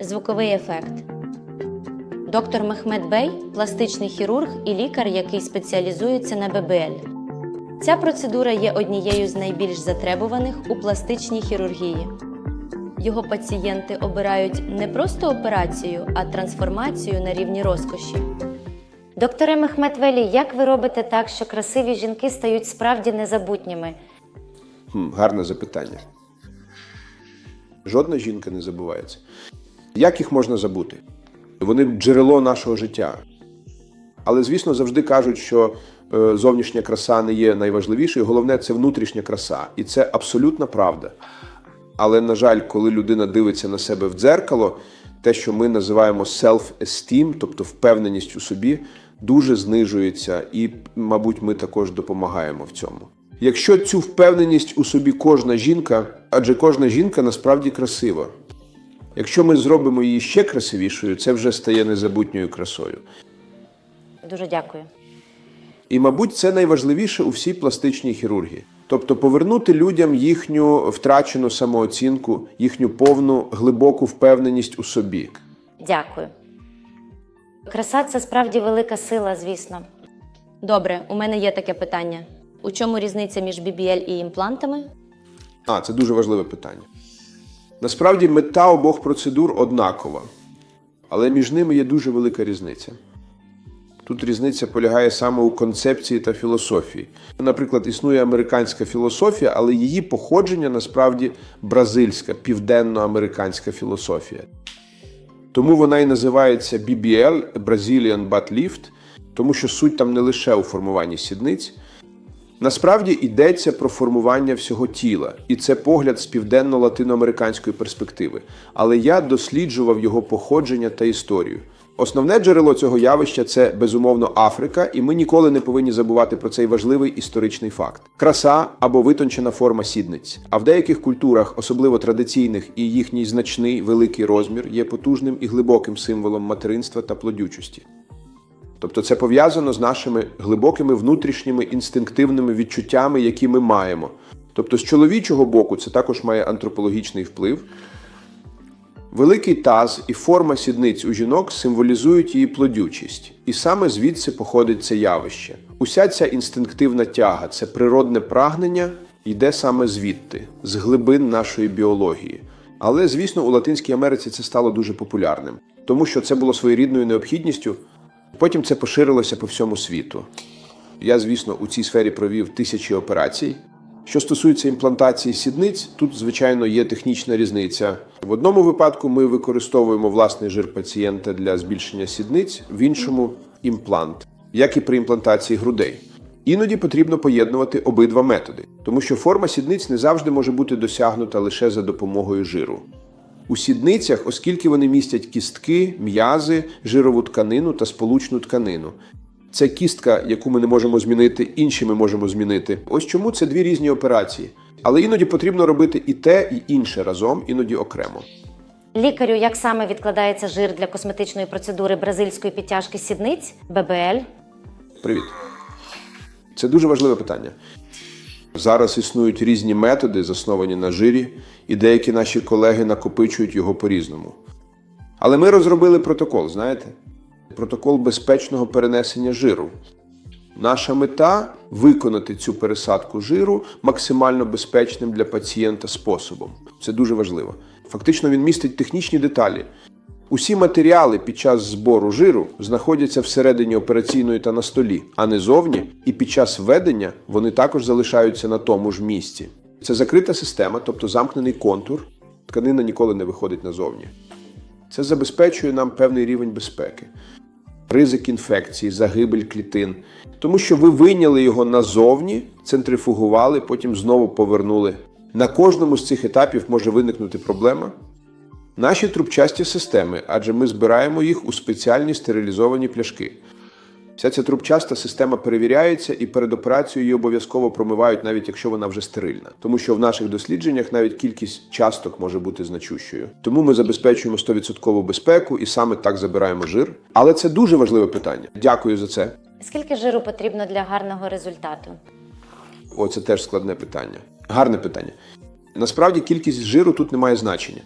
Звуковий ефект. Доктор Мехмед Бей пластичний хірург і лікар, який спеціалізується на ББЛ. Ця процедура є однією з найбільш затребуваних у пластичній хірургії. Його пацієнти обирають не просто операцію, а трансформацію на рівні розкоші. Докторе Мехмед Велі, як ви робите так, що красиві жінки стають справді незабутніми? Гарне запитання. Жодна жінка не забувається. Як їх можна забути? Вони джерело нашого життя. Але, звісно, завжди кажуть, що е, зовнішня краса не є найважливішою. Головне це внутрішня краса. І це абсолютна правда. Але, на жаль, коли людина дивиться на себе в дзеркало, те, що ми називаємо self-esteem, тобто впевненість у собі, дуже знижується, і, мабуть, ми також допомагаємо в цьому. Якщо цю впевненість у собі кожна жінка, адже кожна жінка насправді красива. Якщо ми зробимо її ще красивішою, це вже стає незабутньою красою. Дуже дякую. І, мабуть, це найважливіше у всій пластичній хірургії. Тобто повернути людям їхню втрачену самооцінку, їхню повну глибоку впевненість у собі. Дякую. Краса це справді велика сила, звісно. Добре, у мене є таке питання. У чому різниця між BBL і імплантами? А, це дуже важливе питання. Насправді мета обох процедур однакова, але між ними є дуже велика різниця. Тут різниця полягає саме у концепції та філософії. Наприклад, існує американська філософія, але її походження насправді бразильська, південноамериканська філософія. Тому вона і називається BBL Brazilian Butt Lift, тому що суть там не лише у формуванні сідниць. Насправді йдеться про формування всього тіла, і це погляд з південно-латиноамериканської перспективи. Але я досліджував його походження та історію. Основне джерело цього явища це безумовно Африка, і ми ніколи не повинні забувати про цей важливий історичний факт: краса або витончена форма сідниць. А в деяких культурах, особливо традиційних, і їхній значний великий розмір є потужним і глибоким символом материнства та плодючості. Тобто це пов'язано з нашими глибокими внутрішніми інстинктивними відчуттями, які ми маємо. Тобто, з чоловічого боку, це також має антропологічний вплив. Великий таз і форма сідниць у жінок символізують її плодючість, і саме звідси походить це явище. Уся ця інстинктивна тяга, це природне прагнення, йде саме звідти, з глибин нашої біології. Але, звісно, у Латинській Америці це стало дуже популярним, тому що це було своєрідною необхідністю. Потім це поширилося по всьому світу. Я, звісно, у цій сфері провів тисячі операцій. Що стосується імплантації сідниць, тут, звичайно, є технічна різниця. В одному випадку ми використовуємо власний жир пацієнта для збільшення сідниць, в іншому імплант, як і при імплантації грудей. Іноді потрібно поєднувати обидва методи, тому що форма сідниць не завжди може бути досягнута лише за допомогою жиру. У сідницях, оскільки вони містять кістки, м'язи, жирову тканину та сполучну тканину. Це кістка, яку ми не можемо змінити, інші ми можемо змінити. Ось чому це дві різні операції. Але іноді потрібно робити і те, і інше разом, іноді окремо. Лікарю, як саме відкладається жир для косметичної процедури бразильської підтяжки сідниць ББЛ? Привіт. Це дуже важливе питання. Зараз існують різні методи, засновані на жирі, і деякі наші колеги накопичують його по-різному. Але ми розробили протокол, знаєте? Протокол безпечного перенесення жиру. Наша мета виконати цю пересадку жиру максимально безпечним для пацієнта способом. Це дуже важливо. Фактично, він містить технічні деталі. Усі матеріали під час збору жиру знаходяться всередині операційної та на столі, а не зовні, і під час введення вони також залишаються на тому ж місці. Це закрита система, тобто замкнений контур. Тканина ніколи не виходить назовні. Це забезпечує нам певний рівень безпеки, ризик інфекції, загибель клітин, тому що ви вийняли його назовні, центрифугували, потім знову повернули. На кожному з цих етапів може виникнути проблема. Наші трубчасті системи, адже ми збираємо їх у спеціальні стерилізовані пляшки. Вся ця трубчаста система перевіряється і перед операцією її обов'язково промивають, навіть якщо вона вже стерильна. Тому що в наших дослідженнях навіть кількість часток може бути значущою. Тому ми забезпечуємо 100% безпеку і саме так забираємо жир. Але це дуже важливе питання. Дякую за це. Скільки жиру потрібно для гарного результату? О, це теж складне питання. Гарне питання. Насправді кількість жиру тут не має значення.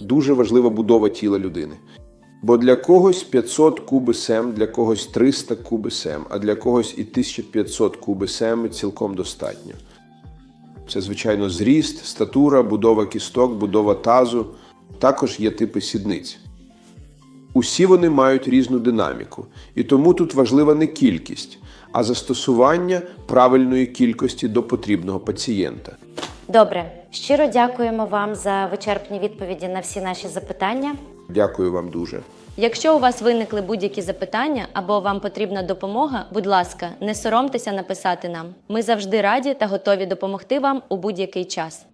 Дуже важлива будова тіла людини. Бо для когось 500 куби сем, для когось 300 куби сем, а для когось і 1500 куби сем цілком достатньо. Це, звичайно, зріст, статура, будова кісток, будова тазу. Також є типи сідниць. Усі вони мають різну динаміку, і тому тут важлива не кількість, а застосування правильної кількості до потрібного пацієнта. Добре, щиро дякуємо вам за вичерпні відповіді на всі наші запитання. Дякую вам дуже. Якщо у вас виникли будь-які запитання або вам потрібна допомога, будь ласка, не соромтеся написати нам. Ми завжди раді та готові допомогти вам у будь-який час.